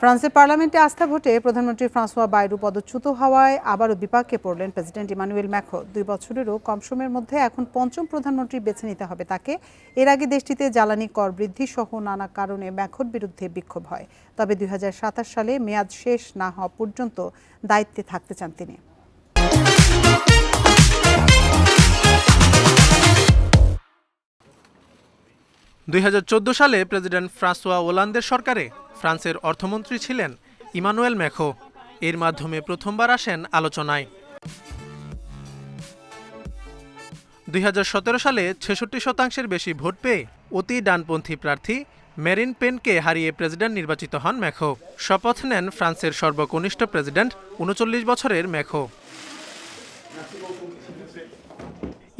ফ্রান্সের পার্লামেন্টে আস্থা ভোটে প্রধানমন্ত্রী ফ্রান্সোয়া বাইরু পদচ্যুত হওয়ায় আবারও বিপাকে পড়লেন প্রেসিডেন্ট ইমানুয়েল ম্যাখো। দুই বছরেরও কম সময়ের মধ্যে এখন পঞ্চম প্রধানমন্ত্রী বেছে নিতে হবে তাকে। এর আগে দেশটিতে জ্বালানি কর বৃদ্ধি সহ নানা কারণে ম্যাখোর বিরুদ্ধে বিক্ষোভ হয়। তবে দুই হাজার সাতাশ সালে মেয়াদ শেষ না হওয়া পর্যন্ত দায়িত্বে থাকতে চান তিনি। দুই হাজার চৌদ্দ সালে প্রেসিডেন্ট ফ্রাঁসোয়া ওলান্দের সরকারে ফ্রান্সের অর্থমন্ত্রী ছিলেন ইমানুয়েল ম্যাখো। এর মাধ্যমে প্রথমবার আসেন আলোচনায়। দুই হাজার সতেরো সালে ছেষট্টি শতাংশের বেশি ভোট পেয়ে অতি ডানপন্থী প্রার্থী মেরিন পেনকে হারিয়ে প্রেসিডেন্ট নির্বাচিত হন ম্যাখো। শপথ নেন ফ্রান্সের সর্বকনিষ্ঠ প্রেসিডেন্ট উনচল্লিশ বছরের ম্যাখো।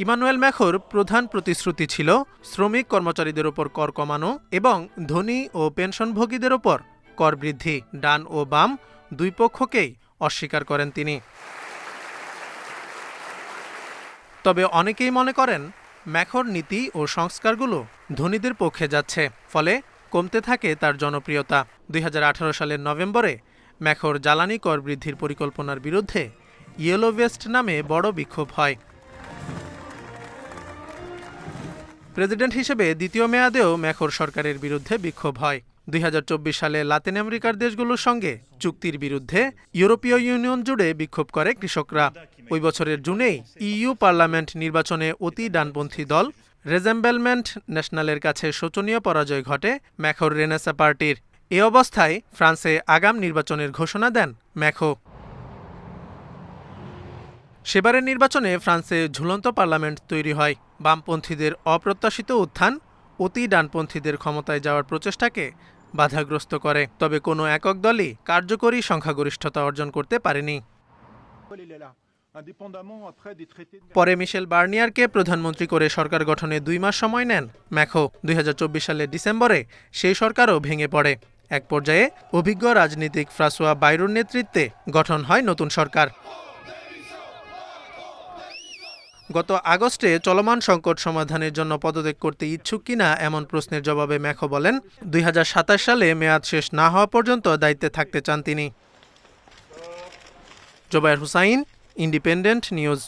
ইমানুয়েল ম্যাখোর প্রধান প্রতিশ্রুতি ছিল শ্রমিক কর্মচারীদের ওপর কর কমানো এবং ধনী ও পেনশনভোগীদের ওপর কর বৃদ্ধি। ডান ও বাম দুই পক্ষকেই অস্বীকার করেন তিনি। তবে অনেকেই মনে করেন ম্যাখোর নীতি ও সংস্কারগুলো ধনীদের পক্ষে যাচ্ছে, ফলে কমতে থাকে তার জনপ্রিয়তা। দুই হাজার আঠারো সালের নভেম্বরে ম্যাখোর জ্বালানি কর বৃদ্ধির পরিকল্পনার বিরুদ্ধে ইয়েলো ভেস্ট নামে বড় বিক্ষোভ হয়। প্রেসিডেন্ট হিসেবে দ্বিতীয় মেয়াদেও ম্যাখোর সরকারের বিরুদ্ধে বিক্ষোভ হয়। দুই হাজার চব্বিশ সালে লাতিন আমেরিকার দেশগুলোর সঙ্গে চুক্তির বিরুদ্ধে ইউরোপীয় ইউনিয়ন জুড়ে বিক্ষোভ করে কৃষকরা। ওই বছরের জুনেই ইইউ পার্লামেন্ট নির্বাচনে অতি ডানপন্থী দল রেজেম্বেলমেন্ট ন্যাশনালের কাছে শোচনীয় পরাজয় ঘটে ম্যাখোর রেনেসা পার্টির। এ অবস্থায় ফ্রান্সে আগাম নির্বাচনের ঘোষণা দেন ম্যাখো সেবারের নির্বাচনে ফ্রান্সে ঝুলন্ত পার্লামেন্ট তৈরি হয়। বামপন্থীদের অপ্রত্যাশিত উত্থান অতি ডানপন্থীদের ক্ষমতায় যাওয়ার প্রচেষ্টাকে বাধাগ্রস্ত করে। তবে কোনো একক দলই কার্যকরী সংখ্যাগরিষ্ঠতা অর্জন করতে পারেনি। পরে মিশেল বার্নিয়ারকে প্রধানমন্ত্রী করে সরকার গঠনে দুই মাস সময় নেন ম্যাখো। দুই হাজার চব্বিশ সালের ডিসেম্বরে সেই সরকারও ভেঙে পড়ে। এক পর্যায়ে অভিজ্ঞ রাজনীতিক ফ্রাসোয়া বাইরুর নেতৃত্বে গঠন হয় নতুন সরকার। গত আগস্টে চলমান সংকট সমাধানের জন্য পদত্যাগ করতে ইচ্ছুক কিনা এমন প্রশ্নের জবাবে ম্যাখো বলেন, দুই হাজার সাতাশ সালে মেয়াদ শেষ না হওয়া পর্যন্ত দায়িত্বে থাকতে চান তিনি। Jobayer Hossain, independent news.